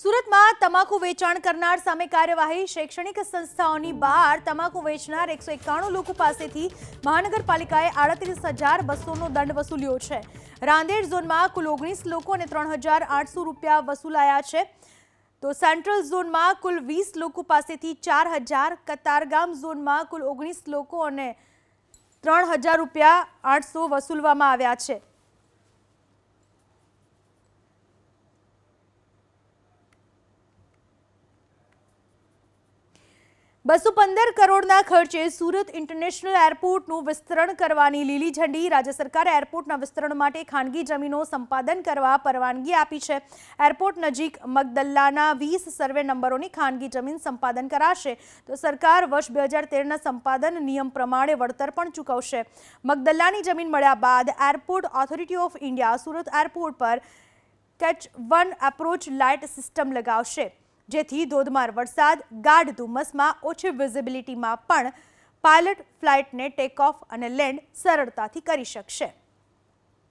સુરતમાં તમાકુ વેચાણ કરનાર સામે કાર્યવાહી. શૈક્ષણિક સંસ્થાઓની બહાર તમાકુ વેચનાર એકસો એકાણું લોકો પાસેથી મહાનગરપાલિકાએ આડત્રીસ હજાર બસોનો દંડ વસૂલ્યો છે. રાંદેર ઝોનમાં કુલ ઓગણીસ લોકો અને ત્રણ હજાર આઠસો રૂપિયા વસૂલાયા છે. તો સેન્ટ્રલ ઝોનમાં કુલ વીસ લોકો પાસેથી ચાર હજાર, કતારગામ ઝોનમાં કુલ ઓગણીસ લોકો અને ત્રણ હજાર રૂપિયા આઠસો વસૂલવામાં આવ્યા છે. બસો પંદર કરોડના ખર્ચે સુરત ઇન્ટરનેશનલ એરપોર્ટનું વિસ્તરણ કરવાની લીલી ઝંડી રાજ્ય સરકારે એરપોર્ટના વિસ્તરણ માટે ખાનગી જમીનો સંપાદન કરવા પરવાનગી આપી છે. એરપોર્ટ નજીક મગદલ્લાના વીસ સર્વે નંબરોની ખાનગી જમીન સંપાદન કરાશે. તો સરકાર વર્ષ બે હજાર તેરના સંપાદન નિયમ પ્રમાણે વળતર પણ ચૂકવશે. મગદલ્લાની જમીન મળ્યા બાદ airport authority of India Surat airport પર catch one approach light system લગાવશે. જેથી ધોધમાર વરસાદ, ગાઢ ધુમ્મસમાં ઓછી વિઝિબિલિટીમાં પણ પાયલટ ફ્લાઇટને ટેક ઓફ અને લેન્ડ સરળતાથી કરી શકશે.